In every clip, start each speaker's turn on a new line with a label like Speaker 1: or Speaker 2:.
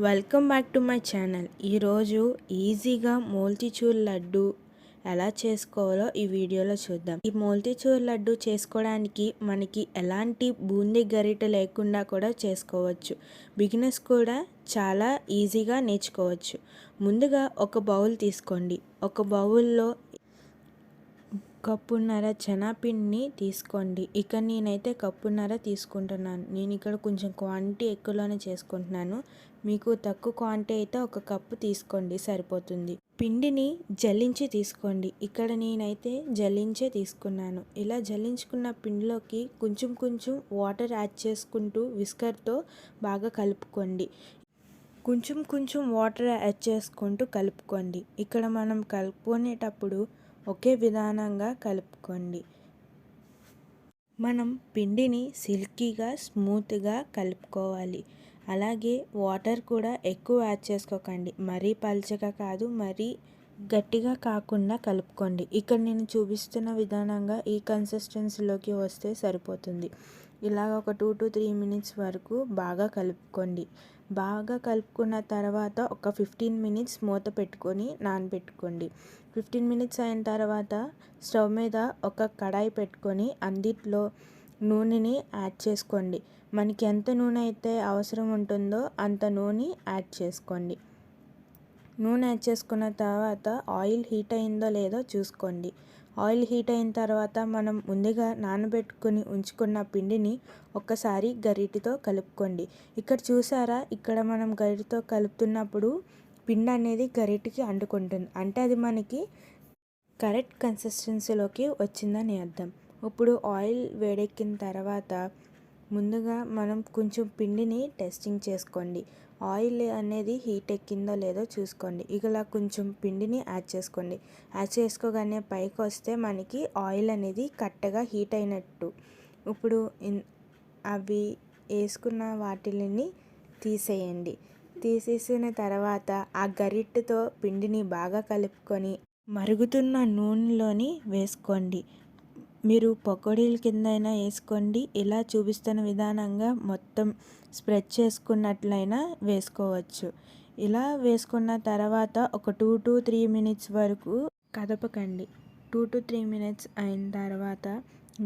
Speaker 1: Welcome back to my channel. ఈరోజు ఈజీగా మోల్తిచూర్ లడ్డు ఎలా చేసుకోవాలో ఈ వీడియోలో చూద్దాం. ఈ మోల్తిచూర్ లడ్డు చేసుకోవడానికి మనకి ఎలాంటి బూందీ గరిటె లేకుండా కూడా చేసుకోవచ్చు. బిగినర్స్ కూడా చాలా ఈజీగా నేర్చుకోవచ్చు. ముందుగా ఒక బౌల్ తీసుకోండి. ఒక బౌల్లో కప్పున్నర శనగపిండిని తీసుకోండి. ఇక్కడ నేనైతే కప్పున్నర తీసుకుంటున్నాను. నేను ఇక్కడ కొంచెం క్వాంటిటీ ఎక్కువలోనే చేసుకుంటున్నాను. మీకు తక్కువ క్వాంటిటీ అయితే ఒక కప్పు తీసుకోండి సరిపోతుంది. పిండిని జల్లించి తీసుకోండి. ఇక్కడ నేనైతే జల్లించే తీసుకున్నాను. ఇలా జల్లించుకున్న పిండిలోకి కొంచెం కొంచెం వాటర్ యాడ్ చేసుకుంటూ విస్కర్తో బాగా కలుపుకోండి. కొంచెం కొంచెం వాటర్ యాడ్ చేసుకుంటూ కలుపుకోండి. ఇక్కడ మనం కలుపుకునేటప్పుడు ఒకే విధానంగా కలుపుకోండి. మనం పిండిని సిల్కీగా స్మూత్గా కలుపుకోవాలి. అలాగే వాటర్ కూడా ఎక్కువ యాడ్ చేసుకోకండి. మరీ పల్చగా కాదు మరీ గట్టిగా కాకుండా కలుపుకోండి. ఇక్కడ నేను చూపిస్తున్న విధానంగా ఈ కన్సిస్టెన్సీలోకి వస్తే సరిపోతుంది. ఇలాగ ఒక టూ టు త్రీ మినిట్స్ వరకు బాగా కలుపుకోండి. బాగా కలుపుకున్న తర్వాత ఒక ఫిఫ్టీన్ మినిట్స్ మూత పెట్టుకొని నానబెట్టుకోండి. ఫిఫ్టీన్ మినిట్స్ అయిన తర్వాత స్టవ్ మీద ఒక కడాయి పెట్టుకొని అందిట్లో నూనెని యాడ్ చేసుకోండి. మనకి ఎంత నూనె అయితే అవసరం ఉంటుందో అంత నూనె యాడ్ చేసుకోండి. నూనె యాడ్ చేసుకున్న తర్వాత ఆయిల్ హీట్ అయిందో లేదో చూసుకోండి. ఆయిల్ హీట్ అయిన తర్వాత మనం ముందుగా నానబెట్టుకుని ఉంచుకున్న పిండిని ఒక్కసారి గరిటితో కలుపుకోండి. ఇక్కడ చూసారా? ఇక్కడ మనం గరిటితో కలుపుతున్నప్పుడు పిండి అనేది గరిటికి అంటుకుంటుంది. అంటే అది మనకి కరెక్ట్ కన్సిస్టెన్సీలోకి వచ్చిందని అర్థం. ఇప్పుడు ఆయిల్ వేడెక్కిన తర్వాత ముందుగా మనం కొంచెం పిండిని టెస్టింగ్ చేసుకోండి. ఆయిల్ అనేది హీట్ ఎక్కిందో లేదో చూసుకోండి. ఇలా కొంచెం పిండిని యాడ్ చేసుకోండి. యాడ్ చేసుకోగానే పైకి వస్తే మనకి ఆయిల్ అనేది కట్టగా హీట్ అయినట్టు. ఇప్పుడు అవి వేసుకున్న వాటిని తీసేయండి. తీసేసిన తర్వాత ఆ గరిటెతో పిండిని బాగా కలుపుకొని మరుగుతున్న నూనెలోని వేసుకోండి. మీరు పకోడీల కిందైనా వేసుకోండి ఇలా చూపిస్తున్న విధానంగా మొత్తం స్ప్రెడ్ చేసుకున్నట్లయినా వేసుకోవచ్చు. ఇలా వేసుకున్న తర్వాత ఒక టూ టు త్రీ మినిట్స్ వరకు కదపకండి. టూ టు త్రీ మినిట్స్ అయిన తర్వాత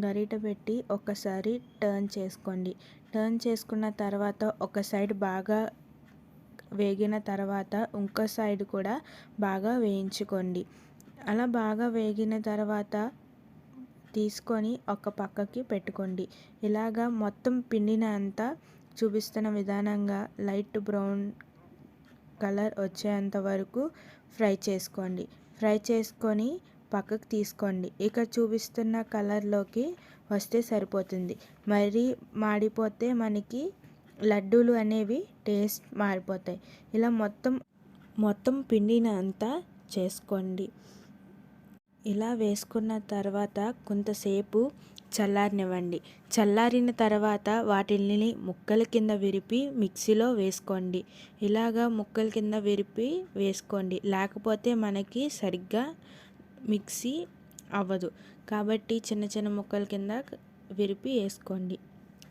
Speaker 1: గరిట పెట్టి ఒకసారి టర్న్ చేసుకోండి. టర్న్ చేసుకున్న తర్వాత ఒక సైడ్ బాగా వేగిన తర్వాత ఇంకో సైడ్ కూడా బాగా వేయించుకోండి. అలా బాగా వేగిన తర్వాత తీసుకొని ఒక పక్కకి పెట్టుకోండి. ఇలాగా మొత్తం పిండిని అంతా చూపిస్తున్న విధానంగా లైట్ బ్రౌన్ కలర్ వచ్చేంత వరకు ఫ్రై చేసుకోండి. ఫ్రై చేసుకొని పక్కకు తీసుకోండి. ఇక చూపిస్తున్న కలర్లోకి వస్తే సరిపోతుంది. మరీ మాడిపోతే మనకి లడ్డూలు అనేవి టేస్ట్ మారిపోతాయి. ఇలా మొత్తం మొత్తం పిండిని అంతా చేసుకోండి. ఇలా వేసుకున్న తర్వాత కొంతసేపు చల్లారనివ్వండి. చల్లారిన తర్వాత వాటిని ముక్కల కింద విరిపి మిక్సీలో వేసుకోండి. ఇలాగా ముక్కల కింద విరిపి వేసుకోండి. లేకపోతే మనకి సరిగ్గా మిక్సీ అవ్వదు. కాబట్టి చిన్న చిన్న ముక్కల కింద విరిపి వేసుకోండి.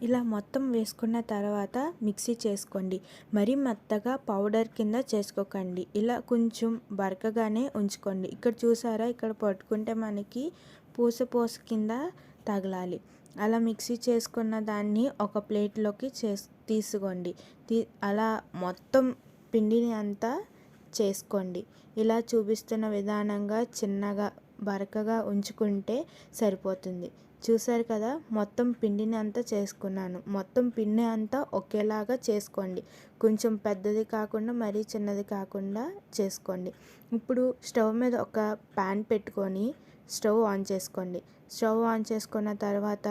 Speaker 1: ఇలా మొత్తం వేసుకున్న తర్వాత మిక్సీ చేసుకోండి. మరీ మెత్తగా పౌడర్ కింద చేసుకోకండి. ఇలా కొంచెం బరకగానే ఉంచుకోండి. ఇక్కడ చూసారా? ఇక్కడ పట్టుకుంటే మనకి పూస పూస కింద తగలాలి. అలా మిక్సీ చేసుకున్న దాన్ని ఒక ప్లేట్లోకి చేస్ తీసుకోండి. తీ అలా మొత్తం పిండిని అంతా చేసుకోండి. ఇలా చూపిస్తున్న విధానంగా చిన్నగా బరకగా ఉంచుకుంటే సరిపోతుంది. చూసారు కదా మొత్తం పిండిని అంతా చేసుకున్నాను. మొత్తం పిండి అంతా ఒకేలాగా చేసుకోండి. కొంచెం పెద్దది కాకుండా మరీ చిన్నది కాకుండా చేసుకోండి. ఇప్పుడు స్టవ్ మీద ఒక ప్యాన్ పెట్టుకొని స్టవ్ ఆన్ చేసుకోండి. స్టవ్ ఆన్ చేసుకున్న తర్వాత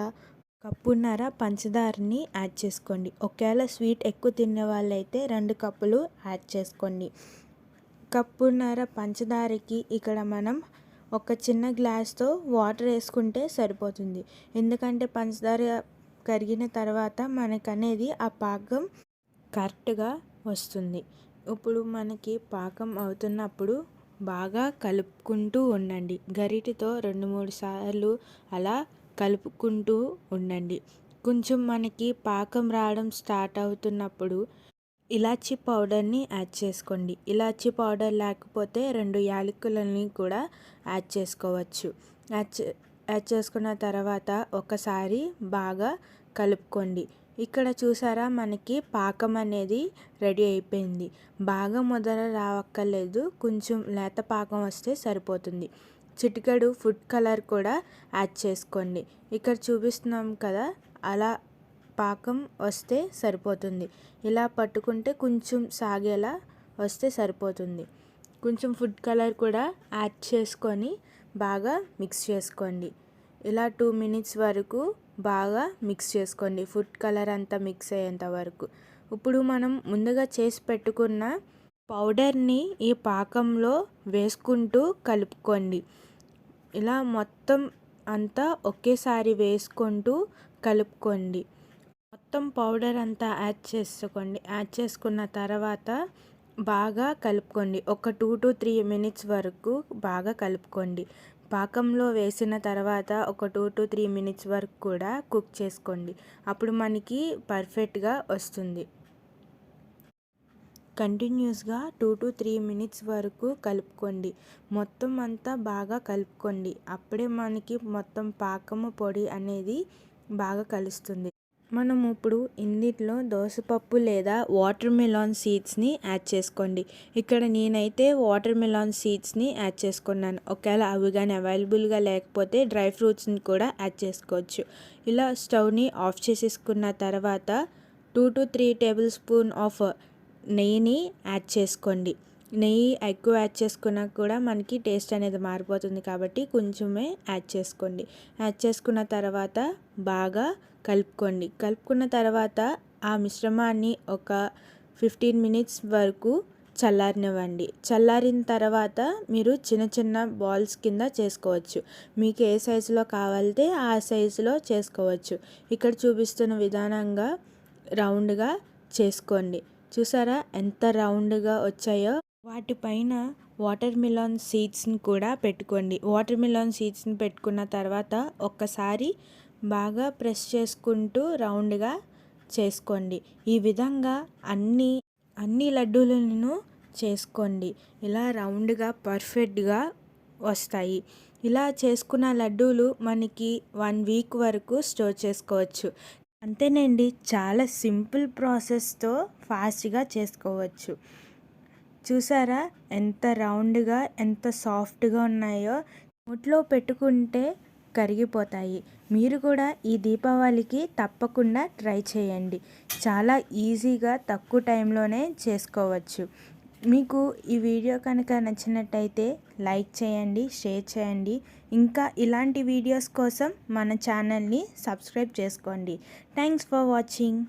Speaker 1: కప్పున్నర పంచదారని యాడ్ చేసుకోండి. ఒకవేళ స్వీట్ ఎక్కువ తినే వాళ్ళైతే రెండు కప్పులు యాడ్ చేసుకోండి. కప్పున్నర పంచదారకి ఇక్కడ మనం ఒక చిన్న గ్లాస్తో వాటర్ వేసుకుంటే సరిపోతుంది. ఎందుకంటే పంచదార కరిగిన తర్వాత మనకు అనేది ఆ పాకం కరెక్ట్గా వస్తుంది. ఇప్పుడు మనకి పాకం అవుతున్నప్పుడు బాగా కలుపుకుంటూ ఉండండి. గరిటితో రెండు మూడు సార్లు అలా కలుపుకుంటూ ఉండండి. కొంచెం మనకి పాకం రావడం స్టార్ట్ అవుతున్నప్పుడు ఇలాచీ పౌడర్ని యాడ్ చేసుకోండి. ఇలాచీ పౌడర్ లేకపోతే రెండు యాలకులని కూడా యాడ్ చేసుకోవచ్చు. యాడ్ యాడ్ చేసుకున్న తర్వాత ఒకసారి బాగా కలుపుకోండి. ఇక్కడ చూసారా మనకి పాకం అనేది రెడీ అయిపోయింది. బాగా ముదర రావక్కర్లేదు కొంచెం లేత పాకం వస్తే సరిపోతుంది. చిటికెడు ఫుడ్ కలర్ కూడా యాడ్ చేసుకోండి. ఇక్కడ చూపిస్తున్నాం కదా అలా పాకం వస్తే సరిపోతుంది. ఇలా పట్టుకుంటే కొంచెం సాగేలా వస్తే సరిపోతుంది. కొంచెం ఫుడ్ కలర్ కూడా యాడ్ చేసుకొని బాగా మిక్స్ చేసుకోండి. ఇలా టూ మినిట్స్ వరకు బాగా మిక్స్ చేసుకోండి. ఫుడ్ కలర్ అంతా మిక్స్ అయ్యేంత వరకు. ఇప్పుడు మనం ముందుగా చేసి పెట్టుకున్న పౌడర్ని ఈ పాకంలో వేసుకుంటూ కలుపుకోండి. ఇలా మొత్తం అంతా ఒకేసారి వేసుకుంటూ కలుపుకోండి. మొత్తం పౌడర్ అంతా యాడ్ చేసుకోండి. యాడ్ చేసుకున్న తర్వాత బాగా కలుపుకోండి. ఒక టూ టు త్రీ మినిట్స్ వరకు బాగా కలుపుకోండి. పాకంలో వేసిన తర్వాత ఒక టూ టు త్రీ మినిట్స్ వరకు కూడా కుక్ చేసుకోండి. అప్పుడు మనకి పర్ఫెక్ట్గా వస్తుంది. కంటిన్యూస్గా టూ టు త్రీ మినిట్స్ వరకు కలుపుకోండి. మొత్తం అంతా బాగా కలుపుకోండి. అప్పుడే మనకి మొత్తం పాకము పొడి అనేది బాగా కలుస్తుంది. మనం ఇప్పుడు ఇందులో దోసపప్పు లేదా వాటర్ మిలాన్ సీడ్స్ని యాడ్ చేసుకోండి. ఇక్కడ నేనైతే వాటర్ మిలాన్ సీడ్స్ని యాడ్ చేసుకున్నాను. ఒకవేళ అవి కానీ అవైలబుల్గా లేకపోతే డ్రై ఫ్రూట్స్ని కూడా యాడ్ చేసుకోవచ్చు. ఇలా స్టవ్ని ఆఫ్ చేసేసుకున్న తర్వాత two to three tablespoon of నెయ్యిని యాడ్ చేసుకోండి. నెయ్యి ఎక్కువ యాడ్ చేసుకున్నా కూడా మనకి టేస్ట్ అనేది మారిపోతుంది కాబట్టి కొంచెమే యాడ్ చేసుకోండి. యాడ్ చేసుకున్న తర్వాత బాగా కలుపుకోండి. కలుపుకున్న తర్వాత ఆ మిశ్రమాన్ని ఒక ఫిఫ్టీన్ మినిట్స్ వరకు చల్లారనివ్వండి. చల్లారిన తర్వాత మీరు చిన్న చిన్న బాల్స్ కింద చేసుకోవచ్చు. మీకు ఏ సైజులో కావాలితే ఆ సైజులో చేసుకోవచ్చు. ఇక్కడ చూపిస్తున్న విధానంగా రౌండ్గా చేసుకోండి. చూసారా ఎంత రౌండ్గా వచ్చాయో? వాటిపైన వాటర్ మిలాన్ సీడ్స్ని కూడా పెట్టుకోండి. వాటర్ మిలాన్ సీడ్స్ని పెట్టుకున్న తర్వాత ఒక్కసారి బాగా ప్రెస్ చేసుకుంటూ రౌండ్గా చేసుకోండి. ఈ విధంగా అన్ని అన్ని లడ్డూలను చేసుకోండి. ఇలా రౌండ్గా పర్ఫెక్ట్గా వస్తాయి. ఇలా చేసుకున్న లడ్డూలు మనకి వన్ వీక్ వరకు స్టోర్ చేసుకోవచ్చు. అంతేనండి చాలా సింపుల్ ప్రాసెస్తో ఫాస్ట్గా చేసుకోవచ్చు. చూసారా? ఎంత రౌండ్గా ఎంత సాఫ్ట్గా ఉన్నాయో. నోట్లో పెట్టుకుంటే కరిగిపోతాయి. మీరు కూడా ఈ దీపావళికి తప్పకుండా ట్రై చేయండి. చాలా ఈజీగా తక్కువ టైంలోనే చేసుకోవచ్చు. మీకు ఈ వీడియో కనుక నచ్చినట్టయితే లైక్ చేయండి షేర్ చేయండి. ఇంకా ఇలాంటి వీడియోస్ కోసం మన ఛానల్ని సబ్స్క్రైబ్ చేసుకోండి. Thanks for watching.